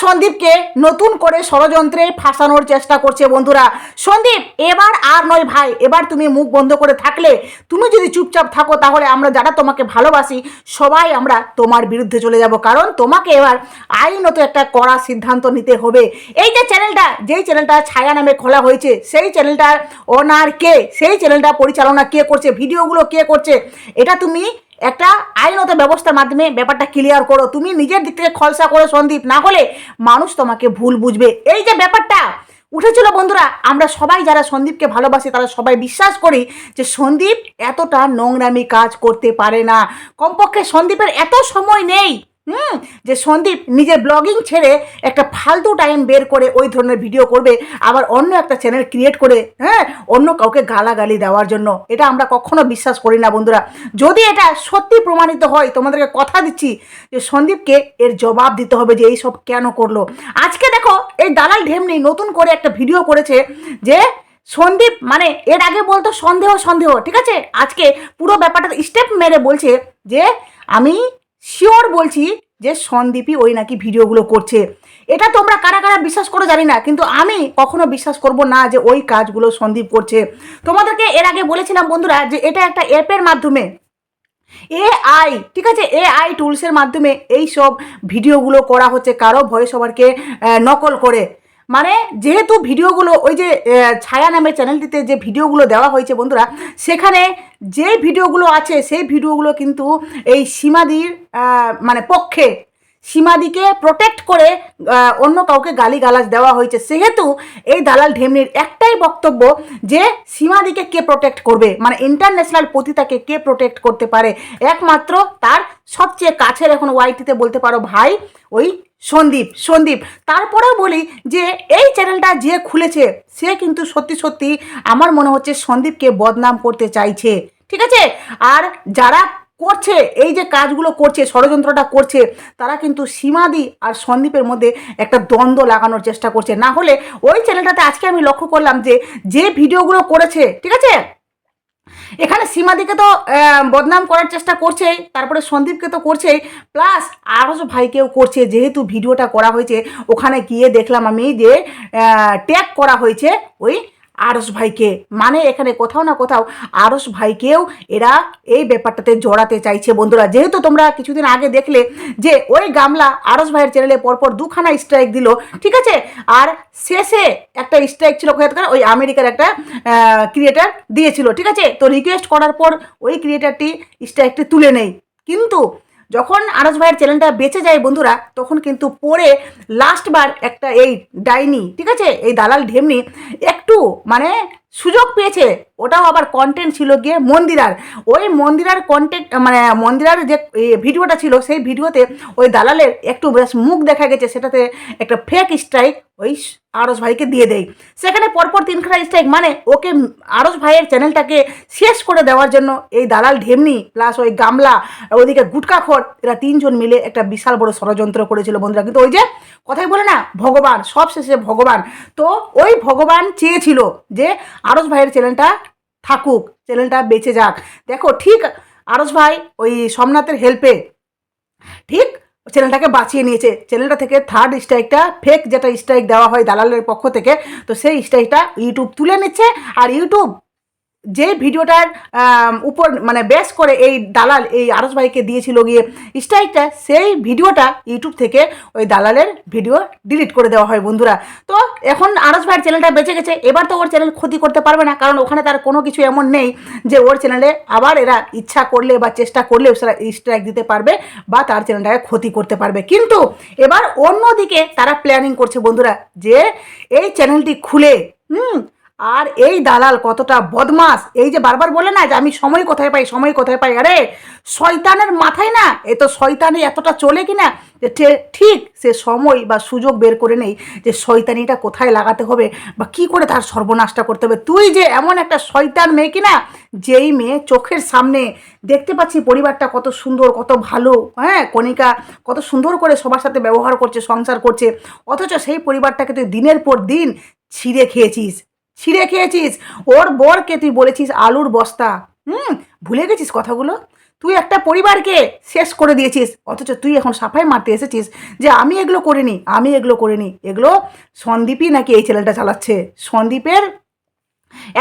সন্দীপকে নতুন করে ষড়যন্ত্রে ফাঁসানোর চেষ্টা করছে বন্ধুরা। সন্দীপ, এবার আর নয় ভাই, এবার তুমি মুখ বন্ধ করে থাকলে, তুমি যদি চুপচাপ থাকো তাহলে আমরা যারা তোমাকে ভালোবাসি, সবাই আমরা তোমার বিরুদ্ধে চলে যাব। কারণ তোমাকে এবার আইনত একটা কড়া সিদ্ধান্ত নিতে হবে। এই যে চ্যানেলটা, যেই চ্যানেলটা ছায়া নামে খোলা হয়েছে, সেই চ্যানেলটার ওনার কে, সেই চ্যানেলটা পরিচালনা কে করছে, ভিডিওগুলো কে করছে, এটা তুমি একটা আইনত ব্যবস্থার মাধ্যমে ব্যাপারটা ক্লিয়ার করো। তুমি নিজের দিক থেকে খলসা করো সন্দীপ, না হলে মানুষ তোমাকে ভুল বুঝবে। এই যে ব্যাপারটা, উঠেছিল বন্ধুরা, আমরা সবাই যারা সন্দীপকে ভালোবাসি, তারা সবাই বিশ্বাস করি যে সন্দীপ এতটা নোংরামি কাজ করতে পারে না। কমপক্ষে সন্দীপের এত সময় নেই। হুম, যে সন্দীপ নিজের ব্লগিং ছেড়ে একটা ফালতু টাইম বের করে ওই ধরনের ভিডিও করবে, আবার অন্য একটা চ্যানেল ক্রিয়েট করে হ্যাঁ অন্য কাউকে গালাগালি দেওয়ার জন্য। এটা আমরা কখনো বিশ্বাস করি না বন্ধুরা। যদি এটা সত্যি প্রমাণিত হয়, তোমাদেরকে কথা দিচ্ছি যে সন্দীপকে এর জবাব দিতে হবে যে এইসব কেন করল। আজকে দেখো, এই দালাল ঢেমনি নতুন করে একটা ভিডিও করেছে যে সন্দীপ মানে এর আগে বলতো সন্দেহ সন্দেহ, ঠিক আছে? আজকে পুরো ব্যাপারটা স্টেপ মেরে বলছে যে, আমি শিওর বলছি যে সন্দীপই ওই নাকি ভিডিওগুলো করছে। এটা তোমরা কারা কারা বিশ্বাস করো জানি না, কিন্তু আমি কখনো বিশ্বাস করব না যে ওই কাজগুলো সন্দীপ করছে। তোমাদেরকে এর আগে বলেছিলাম বন্ধুরা যে এটা একটা অ্যাপের মাধ্যমে এআই ঠিক আছে? এআই টুলসের মাধ্যমে এই সব ভিডিওগুলো করা হচ্ছে, কারও ভয়েস ওভারকে নকল করে। মানে যেহেতু ভিডিওগুলো ওই যে ছায়া নামের চ্যানেলটিতে যে ভিডিওগুলো দেওয়া হয়েছে বন্ধুরা, সেখানে যে ভিডিওগুলো আছে, সেই ভিডিওগুলো কিন্তু এই সীমাদির মানে পক্ষে সীমাদিকে প্রোটেক্ট করে অন্য কাউকে গালিগালাজ দেওয়া হয়েছে। সেহেতু এই দালাল ঢেমনির একটাই বক্তব্য যে সীমাদিকে কে প্রোটেক্ট করবে? মানে ইন্টারন্যাশনাল পতিতাকে কে প্রোটেক্ট করতে পারে? একমাত্র তার সবচেয়ে কাছের এখন ওয়াইটিতে বলতে পারো ভাই, ওই সন্দীপ সন্দীপ। তারপরেও বলি যে এই চ্যানেলটা যে খুলেছে, সে কিন্তু সত্যি সত্যি আমার মনে হচ্ছে সন্দীপকে বদনাম করতে চাইছে। ঠিক আছে? আর যারা করছে, এই যে কাজগুলো করছে, ষড়যন্ত্রটা করছে, তারা কিন্তু সীমাদি আর সন্দীপের মধ্যে একটা দ্বন্দ্ব লাগানোর চেষ্টা করছে। না হলে ওই চ্যানেলটাতে আজকে আমি লক্ষ্য করলাম যে যে ভিডিওগুলো করেছে, ঠিক আছে? এখানে সীমাদিকে তো বদনাম করার চেষ্টা করছেই, তারপরে সন্দীপকে তো করছেই, প্লাস আরও ভাইকেও করছে, যেহেতু ভিডিওটা করা হয়েছে, ওখানে গিয়ে দেখলাম আমি যে ট্যাগ করা হয়েছে ওই আরস ভাইকে। মানে এখানে কোথাও না কোথাও আরস ভাইকেও এরা এই ব্যাপারটাতে জড়াতে চাইছে বন্ধুরা। যেহেতু তোমরা কিছুদিন আগে দেখলে যে ওই গামলা আরস ভাইয়ের চ্যানেলে পরপর দুখানা স্ট্রাইক দিল, ঠিক আছে? আর শেষে একটা স্ট্রাইক ছিল কোথায় ওই আমেরিকার একটা ক্রিয়েটার দিয়েছিল, ঠিক আছে? তো রিকোয়েস্ট করার পর ওই ক্রিয়েটারটি স্ট্রাইকটি তুলে নেই কিন্তু যখন আরস ভাইয়ের চ্যানেলটা বেঁচে যায় বন্ধুরা, তখন কিন্তু পরে লাস্টবার একটা এই ডাইনি, ঠিক আছে? এই দালাল ঢেমনি একটু মানে সুযোগ পেয়েছে। ওটাও আবার কন্টেন্ট ছিল গিয়ে মন্দিরার। ওই মন্দিরার কন্টেন্ট মানে মন্দিরার যে ভিডিওটা ছিল, সেই ভিডিওতে ওই দালালের একটু বেশ মুখ দেখা গেছে, সেটাতে একটা ফেক স্ট্রাইক ওই আরস ভাইকে দিয়ে দেয়। সেখানে পরপর তিনখানা স্ট্রাইক মানে ওকে আরস ভাইয়ের চ্যানেলটাকে শেষ করে দেওয়ার জন্য এই দালাল ঢেমনি প্লাস ওই গামলা, আর ওইদিকে গুটকাখর এরা তিনজন মিলে একটা বিশাল বড় ষড়যন্ত্র করেছিল বন্ধুরা। কিন্তু ওই যে, কথাই বলে না, ভগবান সব শেষে ভগবান। তো ওই ভগবান চেয়েছিল যে আরস ভাইয়ের চ্যানেলটা থাকুক, চ্যানেলটা বেঁচে যাক। দেখো, ঠিক আরস ভাই ওই সোমনাথের হেল্পে ঠিক চ্যানেলটাকে বাঁচিয়ে নিয়েছে। চ্যানেলটা থেকে থার্ড স্ট্রাইকটা ফেক যেটা স্ট্রাইক দেওয়া হয় দালালের পক্ষ থেকে, তো সেই স্ট্রাইকটা ইউটিউব তুলে নিচ্ছে। আর ইউটিউব যে ভিডিওটার উপর মানে বেস করে এই দালাল, এই আরস ভাইকে দিয়েছিল গিয়ে স্ট্রাইকটা সেই ভিডিওটা ইউটিউব থেকে ওই দালালের ভিডিও ডিলিট করে দেওয়া হয় বন্ধুরা। তো এখন আরস ভাইয়ের চ্যানেলটা বেঁচে গেছে, এবার তো ওর চ্যানেল ক্ষতি করতে পারবে না, কারণ ওখানে তার কোনো কিছু এমন নেই যে ওর চ্যানেলে আবার এরা ইচ্ছা করলে বা চেষ্টা করলে সেটা স্ট্রাইক দিতে পারবে বা তার চ্যানেলটাকে ক্ষতি করতে পারবে। কিন্তু এবার অন্যদিকে তারা প্ল্যানিং করছে বন্ধুরা যে এই চ্যানেলটি খুলে, হুম আর এই দালাল কতটা বদমাস? এই যে বারবার বলে না যে আমি সময় কোথায় পাই, সময় কোথায় পাই? আরে, শয়তানের মাথায় না? এ তো শয়তানি এতটা চলে কি না যে ঠিক সে সময় বা সুযোগ বের করে নেই যে শয়তানিটা কোথায় লাগাতে হবে বা কি করে তার সর্বনাশটা করতে হবে। তুই যে এমন একটা শয়তান মেয়ে কিনা, যেই মেয়ে চোখের সামনে দেখতে পাচ্ছি পরিবারটা কত সুন্দর, কত ভালো হ্যাঁ কণিকা কত সুন্দর করে সবার সাথে ব্যবহার করছে, সংসার করছে, অথচ সেই পরিবারটাকে তুই দিনের পর দিন ছিঁড়ে খেয়েছিস। ছিঁড়ে খেয়েছিস? ওর বরকে তুই বলেছিস আলুর বস্তা। হুম, ভুলে গেছিস কথাগুলো? তুই একটা পরিবারকে শেষ করে দিয়েছিস। অথচ তুই এখন সাফাই মারতে এসেছিস যে আমি এগুলো করিনি, আমি এগুলো করিনি। এগুলো সন্দীপই নাকি এই ছেলেটা চালাচ্ছে। সন্দীপের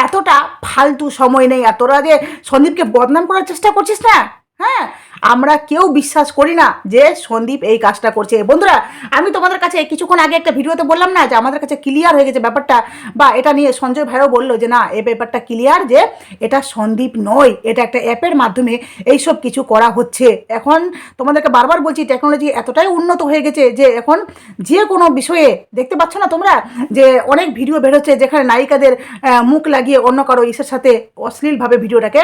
এতটা ফালতু সময় নেই। তোরা যে সন্দীপকে বদনাম করার চেষ্টা করছিস না? হ্যাঁ আমরা কেউ বিশ্বাস করি না যে সন্দীপ এই কাজটা করছে। বন্ধুরা, আমি তোমাদের কাছে কিছুক্ষণ আগে একটা ভিডিওতে বললাম না যে আমাদের কাছে ক্লিয়ার হয়ে গেছে ব্যাপারটা, বা এটা নিয়ে সঞ্জয় ভাইও বলল যে, না এ ব্যাপারটা ক্লিয়ার যে এটা সন্দীপ নয়, এটা একটা অ্যাপের মাধ্যমে এইসব কিছু করা হচ্ছে। এখন তোমাদেরকে বারবার বলছি টেকনোলজি এতটাই উন্নত হয়ে গেছে যে এখন যে কোনো বিষয়ে দেখতে পাচ্ছ না তোমরা যে অনেক ভিডিও বেরোচ্ছে যেখানে নায়িকাদের মুখ লাগিয়ে অন্য কারও ইসের সাথে অশ্লীলভাবে ভিডিওটাকে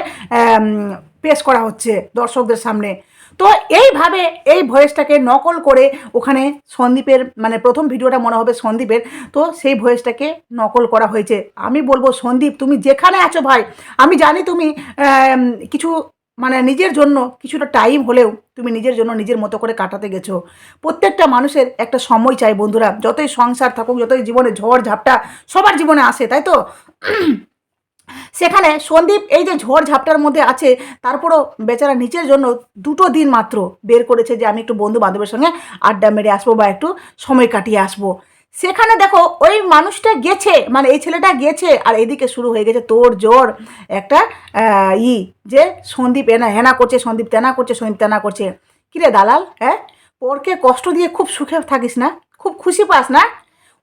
পেশ করা হচ্ছে দর্শকদের সামনে। তো এইভাবে এই ভয়েসটাকে নকল করে ওখানে সন্দীপের মানে প্রথম ভিডিওটা মনে হবে সন্দীপের, তো সেই ভয়েসটাকে নকল করা হয়েছে। আমি বলব, সন্দীপ, তুমি যেখানে আছো ভাই, আমি জানি তুমি কিছু মানে নিজের জন্য কিছুটা টাইম হলেও তুমি নিজের জন্য নিজের মতো করে কাটাতে গেছো। প্রত্যেকটা মানুষের একটা সময় চাই বন্ধুরা। যতই সংসার থাকুক, যতই জীবনে ঝড় ঝাপটা সবার জীবনে আসে, তাই তো? সেখানে সন্দীপ এই যে ঝড় ঝাপটার মধ্যে আছে, তারপরও বেচারা নিচের জন্য দুটো দিন মাত্র বের করেছে যে আমি একটু বন্ধু বান্ধবের সঙ্গে আড্ডা মেরে আসব বা একটু সময় কাটিয়ে আসব। সেখানে দেখো ওই মানুষটা গেছে মানে এই ছেলেটা গেছে আর এদিকে শুরু হয়ে গেছে তোর জোর একটা ই যে সন্দীপ এনা হেনা করছে, সন্দীপ তেনা করছে, সন্দীপ তেনা করছে। কিরে দালাল হ্যাঁ? পরকে কষ্ট দিয়ে খুব সুখে থাকিস না? খুব খুশি পাস না?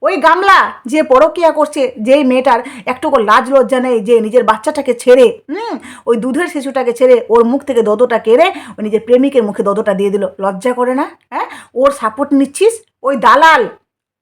ওই গামলা যে পরকিয়া করছে, যেই মেয়েটার একটুকু লাজ লজ্জা নেই যে নিজের বাচ্চাটাকে ছেড়ে, হুম, ওই দুধের শিশুটাকে ছেড়ে ওর মুখ থেকে দদটা কেড়ে ওই নিজের প্রেমিকের মুখে দদটা দিয়ে দিল। লজ্জা করে না হ্যাঁ? ওর সাপোর্ট নিচ্ছিস? ওই দালাল!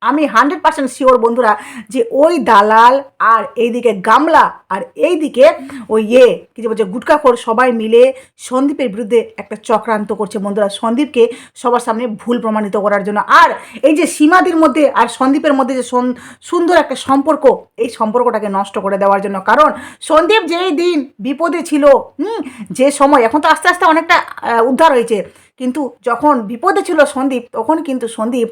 আমি হান্ড্রেড পার্সেন্ট শিওর বন্ধুরা যে ওই দালাল আর এইদিকে গামলা আর এইদিকে ওই ইয়ে কি যে বলছে, গুটকাখোর সবাই মিলে সন্দীপের বিরুদ্ধে একটা চক্রান্ত করছে বন্ধুরা। সন্দীপকে সবার সামনে ভুল প্রমাণিত করার জন্য। আর এই যে সীমাদির মধ্যে আর সন্দীপের মধ্যে যে সন- সুন্দর একটা সম্পর্ক, এই সম্পর্কটাকে নষ্ট করে দেওয়ার জন্য। কারণ সন্দীপ যেই দিন বিপদে ছিল, হুম, যে সময়, এখন তো আস্তে আস্তে অনেকটা উদ্ধার হয়েছে। কিন্তু যখন বিপদে ছিল সন্দীপ, তখন কিন্তু সন্দীপ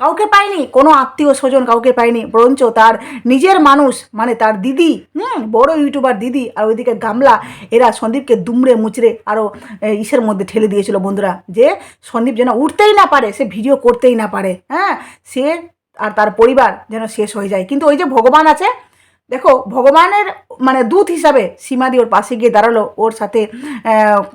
কাউকে পায়নি, কোনো আত্মীয় স্বজন কাউকে পায়নি, বরঞ্চ তার নিজের মানুষ মানে তার দিদি, হুম, বড় ইউটিউবার দিদি আর ওইদিকে গামলা, এরা সন্দীপকে দুমড়ে মুচড়ে আরও ইসের মধ্যে ঠেলে দিয়েছিল বন্ধুরা। যে সন্দীপ যেন উঠতেই না পারে, সে ভিডিও করতেই না পারে হ্যাঁ সে আর তার পরিবার যেন শেষ হয়ে যায়। কিন্তু ওই যে ভগবান আছে, দেখো, ভগবানের মানে দূত হিসাবে সীমাদি ওর পাশে গিয়ে দাঁড়াল, ওর সাথে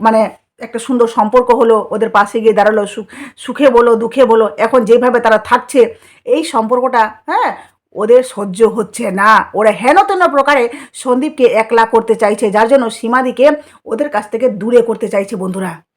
মানে একটা সুন্দর সম্পর্ক হলো, ওদের পাশে গিয়ে দাঁড়াল সুখ- বলো, দুঃখে বলো, এখন যেভাবে তারা থাকছে, এই সম্পর্কটা হ্যাঁ ওদের সহ্য হচ্ছে না। ওরা হেন তেন প্রকারে সন্দীপকে একলা করতে চাইছে, যার জন্য সীমাদিকে ওদের কাছ থেকে দূরে করতে চাইছে বন্ধুরা।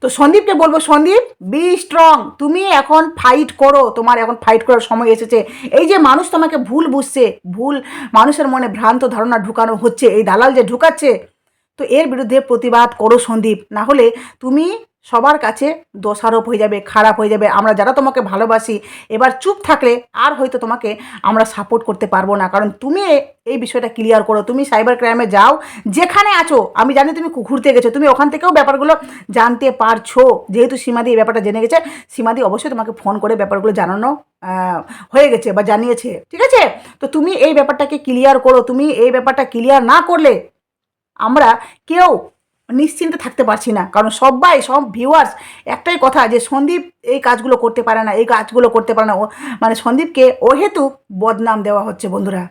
তো সন্দীপকে বলব, সন্দীপ বি স্ট্রং তুমি এখন ফাইট করো, তোমার এখন ফাইট করার সময় এসেছে। এই যে মানুষ তোমাকে ভুল বুঝছে, ভুল মানুষের মনে ভ্রান্ত ধারণা ঢুকানো হচ্ছে, এই দালাল যে ঢুকাচ্ছে তো এর বিরুদ্ধে প্রতিবাদ করো সন্দীপ। না হলে তুমি সবার কাছে দোষারোপ হয়ে যাবে, খারাপ হয়ে যাবে। আমরা যারা তোমাকে ভালোবাসি, এবার চুপ থাকলে আর হয়তো তোমাকে আমরা সাপোর্ট করতে পারব না। কারণ তুমি এই বিষয়টা ক্লিয়ার করো। তুমি সাইবার ক্রাইমে যাও, যেখানে আছো। আমি জানি তুমি ঘুরতে গেছো। তুমি ওখান থেকেও ব্যাপারগুলো জানতে পারছ। যেহেতু সীমাদি এই ব্যাপারটা জেনে গেছে, সীমাদি অবশ্যই তোমাকে ফোন করে ব্যাপারগুলো জানানো হয়ে গেছে বা জানিয়েছে। ঠিক আছে? তো তুমি এই ব্যাপারটাকে ক্লিয়ার করো। তুমি এই ব্যাপারটা ক্লিয়ার না করলে আমরা কেউ নিশ্চিন্তে থাকতে পারছি না। কারণ সবাই, সব ভিউয়ার্স একটাই কথা যে সন্দীপ এই কাজগুলো করতে পারে না, এই কাজগুলো করতে পারে না। মানে সন্দীপকে ওহেতু বদনাম দেওয়া হচ্ছে বন্ধুরা।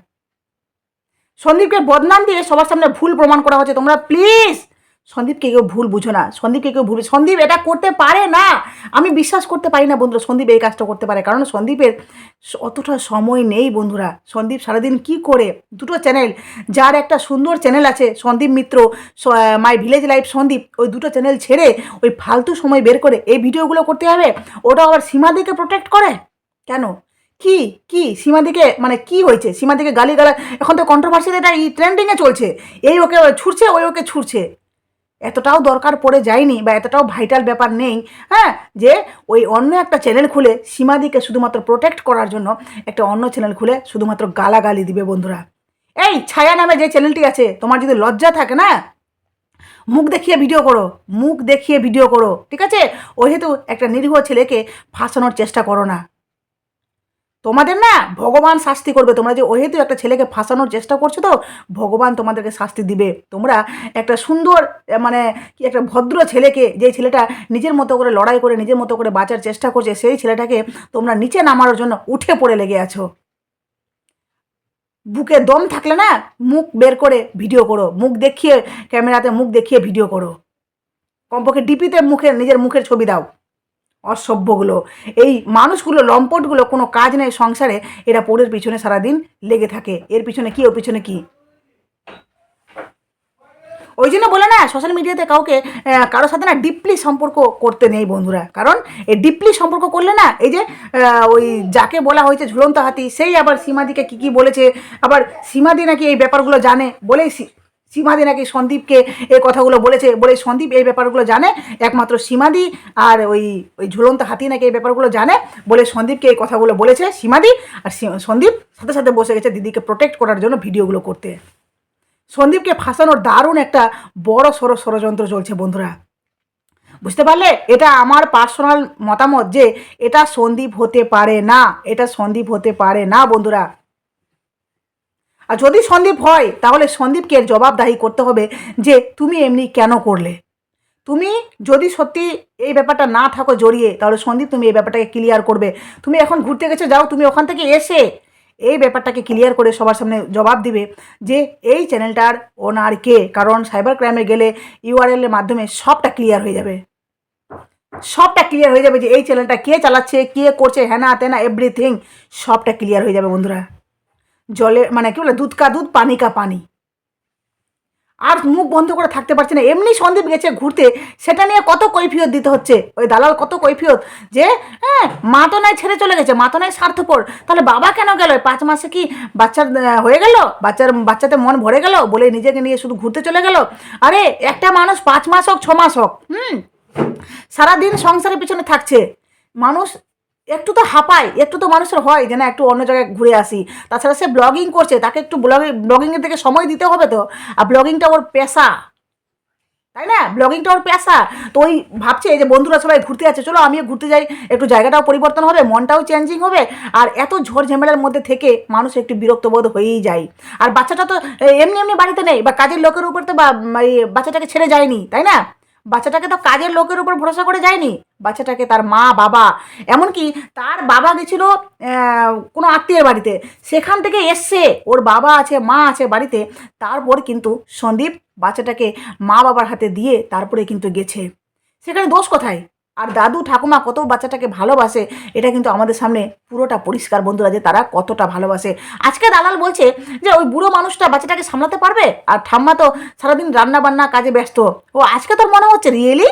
সন্দীপকে বদনাম দিয়ে সবার সামনে ভুল প্রমাণ করা হচ্ছে। তোমরা প্লিজ সন্দীপকে কেউ ভুল বুঝো না, সন্দীপকে কেউ ভুল সন্দীপ এটা করতে পারে না। আমি বিশ্বাস করতে পারি না বন্ধুরা, সন্দীপ এই কাজটা করতে পারে। কারণ সন্দীপের অতটা সময় নেই বন্ধুরা। সন্দীপ সারাদিন কি করে? দুটো চ্যানেল যার একটা সুন্দর চ্যানেল আছে, Sandeep Mitra my village life Sandeep, ওই দুটো চ্যানেল ছেড়ে ওই ফালতু সময় বের করে এই ভিডিওগুলো করতে হবে। ওটা আবার সীমাদিকে প্রোটেক্ট করে? কেন? কি? কি? সীমাদিকে মানে কি হয়েছে? সীমা সীমাদিকে গালি গালা এখন তো কন্ট্রোভার্সিতে এটা ট্রেন্ডিংয়ে চলছে। এই ওকে ছুটছে ওই ওকে ছুটছে এতটাও দরকার পড়ে যায়নি বা এতটাও ভাইটাল ব্যাপার নেই হ্যাঁ? যে ওই অন্য একটা চ্যানেল খুলে সীমাদিকে শুধুমাত্র প্রোটেক্ট করার জন্য একটা অন্য চ্যানেল খুলে শুধুমাত্র গালাগালি দিবে বন্ধুরা। এই ছায়া নামে যে চ্যানেলটি আছে, তোমার যদি লজ্জা থাকে না, মুখ দেখিয়ে ভিডিও করো, মুখ দেখিয়ে ভিডিও করো, ঠিক আছে? ও হেতু একটা নিরীহ ছেলেকে ফাঁসানোর চেষ্টা করো না। তোমাদের না ভগবান শাস্তি করবে। তোমরা যে ওহেতু একটা ছেলেকে ফাঁসানোর চেষ্টা করছ তো, ভগবান তোমাদেরকে শাস্তি দিবে। তোমরা একটা সুন্দর মানে কি একটা ভদ্র ছেলেকে যে ছেলেটা নিজের মতো করে লড়াই করে, নিজের মতো করে বাঁচার চেষ্টা করছে, সেই ছেলেটাকে তোমরা নিচে নামানোর জন্য উঠে পড়ে লেগে আছো। বুকে দম থাকলে না মুখ বের করে ভিডিও করো, মুখ দেখিয়ে ক্যামেরাতে মুখ দেখিয়ে ভিডিও করো। কমপক্ষে ডিপিতে মুখে নিজের মুখের ছবি দাও। অসভ্যগুলো। এই মানুষগুলো, লম্পটগুলো কোনো কাজ নেই সংসারে, এরা পরের পিছনে সারাদিন লেগে থাকে। এর পিছনে কি, ওর পিছনে কি? ওই জন্য বলে না সোশ্যাল মিডিয়াতে কাউকে কারোর সাথে না ডিপলি সম্পর্ক করতে নেই বন্ধুরা। কারণ এই ডিপলি সম্পর্ক করলে না, এই যে ওই যাকে বলা হয়েছে ঝুলন্ত হাতি, সেই আবার সীমাদিকে কী কী বলেছে? আবার সীমাদি নাকি এই ব্যাপারগুলো জানে? বলেই সীমাদি নাকি সন্দীপকে এই কথাগুলো বলেছে, বলে সন্দীপ এই ব্যাপারগুলো জানে, একমাত্র সীমাদি আর ওই ওই ঝুলন্ত হাতি নাকি এই ব্যাপারগুলো জানে, বলে সন্দীপকে এই কথাগুলো বলেছে সীমাদি, আর সন্দীপ সাথে সাথে বসে গেছে দিদিকে প্রোটেক্ট করার জন্য ভিডিওগুলো করতে। সন্দীপকে ফাঁসানোর দারুণ একটা বড় সড়ো ষড়যন্ত্র চলছে বন্ধুরা। বুঝতে পারলে? এটা আমার পার্সোনাল মতামত যে এটা সন্দীপ হতে পারে না, এটা সন্দীপ হতে পারে না বন্ধুরা। আর যদি সন্দীপ হয়, তাহলে সন্দীপকে জবাবদাহি করতে হবে যে তুমি এমনি কেন করলে? তুমি যদি সত্যি এই ব্যাপারটা না থাকো জড়িয়ে, তাহলে সন্দীপ তুমি এই ব্যাপারটাকে ক্লিয়ার করবে। তুমি এখন ঘুরতে গেছো, যাও, তুমি ওখান থেকে এসে এই ব্যাপারটাকে ক্লিয়ার করে সবার সামনে জবাব দিবে যে এই চ্যানেলটার ওনার কে, কারণ সাইবার ক্রাইমে গেলে ইউআরএল এর মাধ্যমে সবটা ক্লিয়ার হয়ে যাবে। সবটা ক্লিয়ার হয়ে যাবে যে এই চ্যানেলটা কে চালাচ্ছে, কে করছে হ্যানা তেনা এভরিথিং সবটা ক্লিয়ার হয়ে যাবে বন্ধুরা। জলে মানে কি বলে, দুধ কা দুধ, পানি কা পানি। আর মুখ বন্ধ করে থাকতে পারছে না। এমনি সন্দীপ গেছে ঘুরতে। সেটা নিয়ে কত কৈফিয়ত দিতে হচ্ছে। ওই দালাল কত কৈফিয়ত যে হ্যাঁ মা তো নাই ছেড়ে চলে গেছে। মা তো নাই স্বার্থপর। তাহলে বাবা কেন গেল? পাঁচ মাসে কি বাচ্চার হয়ে গেল? বাচ্চার, বাচ্চাতে মন ভরে গেল? বলে নিজেকে নিয়ে শুধু ঘুরতে চলে গেল? আরে, একটা মানুষ পাঁচ মাস হোক, ছ মাস হোক, হুম, সারাদিন সংসারের পিছনে থাকছে। মানুষ একটু তো হাঁপায়, একটু তো মানুষের হয় যে না একটু অন্য জায়গায় ঘুরে আসি। তাছাড়া সে ব্লগিং করছে, তাকে একটু ব্লগিং ব্লগিংয়ের দিকে সময় দিতে হবে তো। আর ব্লগিংটা ওর পেশা। তাই না? ব্লগিংটা ওর পেশা। তো ওই ভাবছে যে বন্ধুরা সবাই ঘুরতে আছে চলো আমিও ঘুরতে যাই। একটু জায়গাটাও পরিবর্তন হবে, মনটাও চেঞ্জিং হবে। আর এত ঝড় ঝামেলার মধ্যে থেকে মানুষ একটু বিরক্ত বোধ হয়েই যায়। আর বাচ্চাটা তো এমনি এমনি বাড়িতে নেই, বা কাজের লোকের উপর তো বাচ্চাটাকে ছেড়ে যায়নি, তাই না? বাচ্চাটাকে তো কাজের লোকের উপর ভরসা করে যায়নি। বাচ্চাটাকে তার মা, বাবা, এমনকি তার বাবা গেছিল কোনো আত্মীয়ের বাড়িতে। সেখান থেকে এসছে, ওর বাবা আছে, মা আছে বাড়িতে। তারপর কিন্তু সন্দীপ বাচ্চাটাকে মা বাবার হাতে দিয়ে তারপরে কিন্তু গেছে। সেখানে দোষ কোথায়? আর দাদু ঠাকুমা কত বাচ্চাটাকে ভালোবাসে, এটা কিন্তু আমাদের সামনে পুরোটা পরিষ্কার বন্ধুরা যে তারা কতটা ভালোবাসে। আজকে দালাল বলছে যে ওই বুড়ো মানুষটা বাচ্চাটাকে সামলাতে পারবে? আর ঠাম্মা তো সারাদিন রান্না বান্না কাজে ব্যস্ত। ও আজকে তোর মনে হচ্ছে রিয়েলি?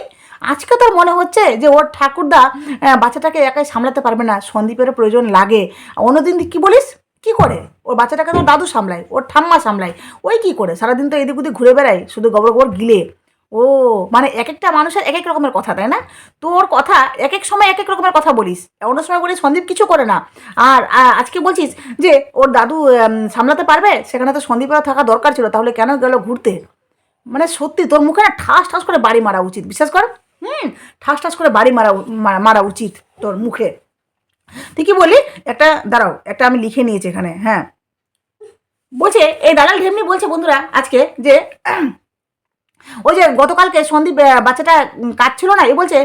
আজকে তোর মনে হচ্ছে যে ওর ঠাকুরদা বাচ্চাটাকে একাই সামলাতে পারবে না? সন্দীপেরও প্রয়োজন লাগে। অন্যদিন কি বলিস? কি করে? ওর বাচ্চাটাকে তো দাদু সামলায়, ওর ঠাম্মা সামলায়। ওই কি করে? সারাদিন তো এদিক ওদিক ঘুরে বেড়ায়, শুধু গোবর গোবর গিলে। ও মানে এক একটা মানুষের এক এক রকমের কথা, তাই না? তোর কথা এক এক সময় এক এক রকমের কথা বলিস। অন্য সময় বলিস, সন্দীপ কিছু করে না। আর আজকে বলছিস যে, ওর দাদু সামলাতে পারবে? সেখানে তো সন্দীপের থাকা দরকার ছিল, তাহলে কেন গেল ঘুরতে? মানে সত্যি, তোর মুখে না ঠাস ঠাস করে বাড়ি মারা উচিত, বিশ্বাস কর। হুম, ঠাস ঠাস করে বাড়ি মারা মারা উচিত তোর মুখে। তুই বলি একটা, দাঁড়াও, একটা আমি লিখে নিয়েছি এখানে হ্যাঁ। বলছে, এই দালাল ঢেমনি বলছে বন্ধুরা আজকে যে ওই যে গতকালকে সন্দীপ বাচ্চাটা কাঁদছিল না? এ বলছে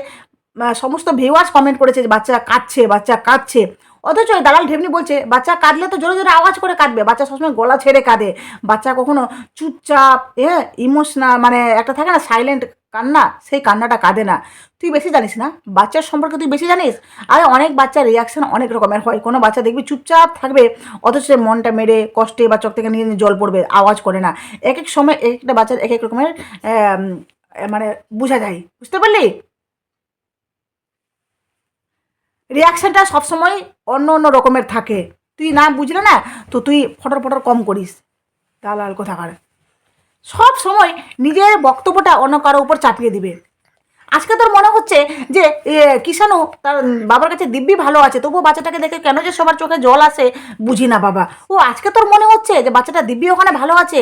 সমস্ত ভিউয়ার্স কমেন্ট করেছে যে বাচ্চা কাঁদছে বাচ্চা কাঁদছে। অথচ দালাল ঢেমনি বলছে, বাচ্চা কাঁদলে তো জোরে জোরে আওয়াজ করে কাঁদবে। বাচ্চা সবসময় গলা ছেড়ে কাঁদে। বাচ্চা কখনো চুপচাপ হ্যাঁ ইমোশনাল মানে একটা থাকে না সাইলেন্ট কান্না? সেই কান্নাটা কাঁদে না। তুই বেশি জানিস না? বাচ্চার সম্পর্কে তুই বেশি জানিস? আরে অনেক বাচ্চার রিয়াকশন অনেক রকমের হয়। কোনো বাচ্চা দেখবি চুপচাপ থাকবে, অথচ মনটা মেরে কষ্টে বা চোখ থেকে নিয়ে নিয়ে জল পড়বে, আওয়াজ করে না। এক এক সময় এক একটা বাচ্চার এক এক রকমের মানে বোঝা যায়। বুঝতে পারলি? রিয়াকশনটা সবসময় অন্য অন্য রকমের থাকে। তুই না বুঝলে না, তো তুই ফটর ফটর কম করিস। দালাল কোথাকার? সব সময় নিজের বক্তব্যটা অন্য কারও উপর চাপিয়ে দিবে। আজকে তোর মনে হচ্ছে যে কিষানু তার বাবার কাছে দিব্যি ভালো আছে, তবুও বাচ্চাটাকে দেখে কেন যে সবার চোখে জল আসে বুঝি না বাবা। ও, আজকে তোর মনে হচ্ছে যে বাচ্চাটা দিব্যি ওখানে ভালো আছে?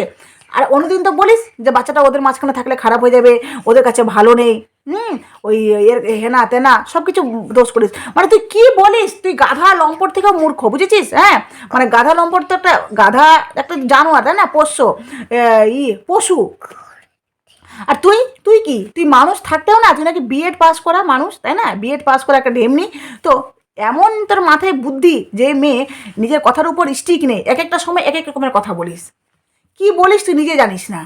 আর অন্যদিন তো বলিস যে বাচ্চাটা ওদের মাঝখানে থাকলে খারাপ হয়ে যাবে, ওদের কাছে ভালো নেই। হুম, ওই এর হেনা তেনা সব কিছু দোষ করিস। মানে তুই কি বলিস? তুই গাধা লম্পট থেকে মূর্খ, বুঝেছিস? হ্যাঁ? মানে গাধা লম্পট তো একটা, গাধা একটা জানোয়ার, তাই না? পোষ্য ই, পশু। আর তুই তুই কি? তুই মানুষ থাকতেও না? তুই নাকি বিএড পাস করা মানুষ, তাই না? বিএড পাস করা একটা ঢেমনি। তো এমন তোর মাথায় বুদ্ধি যে মেয়ে নিজের কথার উপর স্টিক নেই এক একটা সময় এক এক রকমের কথা বলিস। কি বলিস তুই নিজে জানিস না।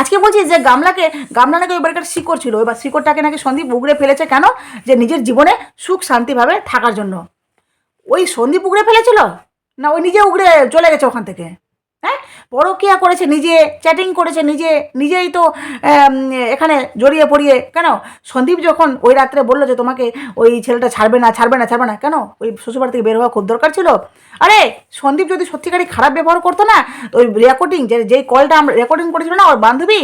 আজকে বলছি যে গামলাকে, গামলা নাকি ওই বাড়িটার শিকড় ছিল, এবার শিকড়টাকে নাকি সন্দীপ উগড়ে ফেলেছে কেন? যে নিজের জীবনে সুখ শান্তিভাবে থাকার জন্য। ওই সন্দীপ উগড়ে ফেলেছিল? না, ওই নিজে উগড়ে চলে গেছে ওখান থেকে? হ্যাঁ? পরকিয়া করেছে, নিজে চ্যাটিং করেছে, নিজে, নিজেই তো এখানে জড়িয়ে পড়িয়ে, কেন? সন্দীপ যখন ওই রাত্রে বলল যে তোমাকে ওই ছেলেটা ছাড়বে না ছাড়বে না ছাড়বে না, কেন? ওই শ্বশুরবাড়ি থেকে বের হওয়া খুব দরকার ছিল? আরে, সন্দীপ যদি সত্যিকারই খারাপ ব্যবহার করতো না ওই রেকর্ডিং যে, যেই কলটা আমরা রেকর্ডিং করেছিল না, ওর বান্ধবী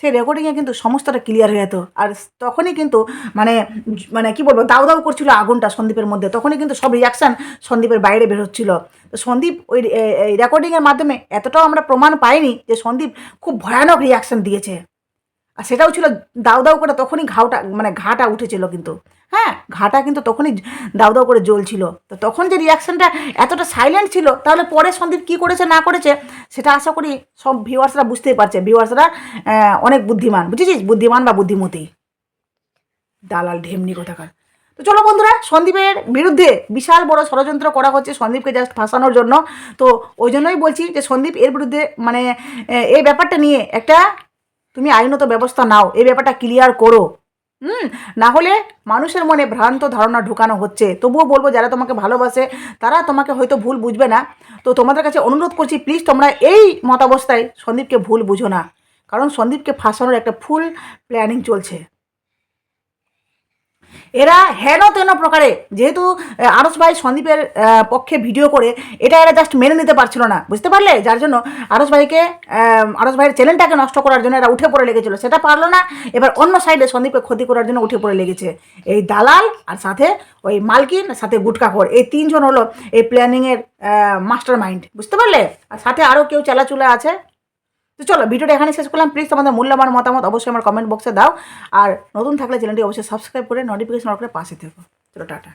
সেই রেকর্ডিংয়ে কিন্তু সমস্তটা ক্লিয়ার হয়ে যেত। আর তখনই কিন্তু মানে মানে কি বলব দাউ দাউ করছিল আগুনটা সন্দীপের মধ্যে। তখনই কিন্তু সব রিয়াকশান সন্দীপের বাইরে বের হচ্ছিল। তো সন্দীপ ওই রেকর্ডিংয়ের মাধ্যমে এতটাও আমরা প্রমাণ পাইনি যে সন্দীপ খুব ভয়ানক রিয়াকশান দিয়েছে। আর সেটাও ছিল দাউ দাউ করে তখনই ঘাওটা মানে ঘাটা উঠেছিল কিন্তু। হ্যাঁ ঘাটা কিন্তু তখনই দাউ দাউ করে জ্বলছিল। তো তখন যে রিয়াকশনটা এতটা সাইলেন্ট ছিল, তাহলে পরে সন্দীপ কী করেছে, না করেছে, সেটা আশা করি সব ভিউয়ার্সরা বুঝতেই পারছে। ভিউয়ার্সরা অনেক বুদ্ধিমান, বুঝেছিস? বুদ্ধিমান বা বুদ্ধিমতী। দালাল ঢেমনি কোথাকার। তো চলো বন্ধুরা, সন্দীপের বিরুদ্ধে বিশাল বড় ষড়যন্ত্র করা হচ্ছে সন্দীপকে জাস্ট ফাঁসানোর জন্য। তো ওই জন্যই বলছি যে সন্দীপ এর বিরুদ্ধে মানে এই ব্যাপারটা নিয়ে একটা, তুমি আইনত ব্যবস্থা নাও। এই ব্যাপারটা ক্লিয়ার করো। হুম, না হলে মানুষের মনে ভ্রান্ত ধারণা ঢুকানো হচ্ছে। তবুও বলব, যারা তোমাকে ভালোবাসে, তারা তোমাকে হয়তো ভুল বুঝবে না। তো তোমাদের কাছে অনুরোধ করছি প্লিজ তোমরা এই মতাবস্থায় সন্দীপকে ভুল বুঝো না। কারণ সন্দীপকে ফাঁসানোর একটা ফুল প্ল্যানিং চলছে। এরা হেন তেন প্রকারে, যেহেতু আরস ভাই সন্দীপের পক্ষে ভিডিও করে, এটা এরা জাস্ট মেনে নিতে পারছিল না, বুঝতে পারলে? যার জন্য আরস ভাইকে আরস ভাইয়ের চ্যানেলটাকে নষ্ট করার জন্য এরা উঠে পড়ে লেগেছিল, সেটা পারল না। এবার অন্য সাইডে সন্দীপকে ক্ষতি করার জন্য উঠে পড়ে লেগেছে। এই দালাল আর সাথে ওই মালকিন সাথে গুটকাখর এই তিনজন হলো এই প্ল্যানিংয়ের মাস্টার মাইন্ড বুঝতে পারলে? আর সাথে আরও কেউ চালাচুলা আছে? তো চলো, ভিডিওটা এখানে শেষ করলাম। প্লিজ তোমাদের মূল্যবান মতামত অবশ্যই আমার কমেন্ট বক্সে দাও। আর নতুন থাকলে চ্যানেলটি অবশ্যই সাবস্ক্রাইব করে নোটিফিকেশন করে পাশে থেকো। চলো, টাটা।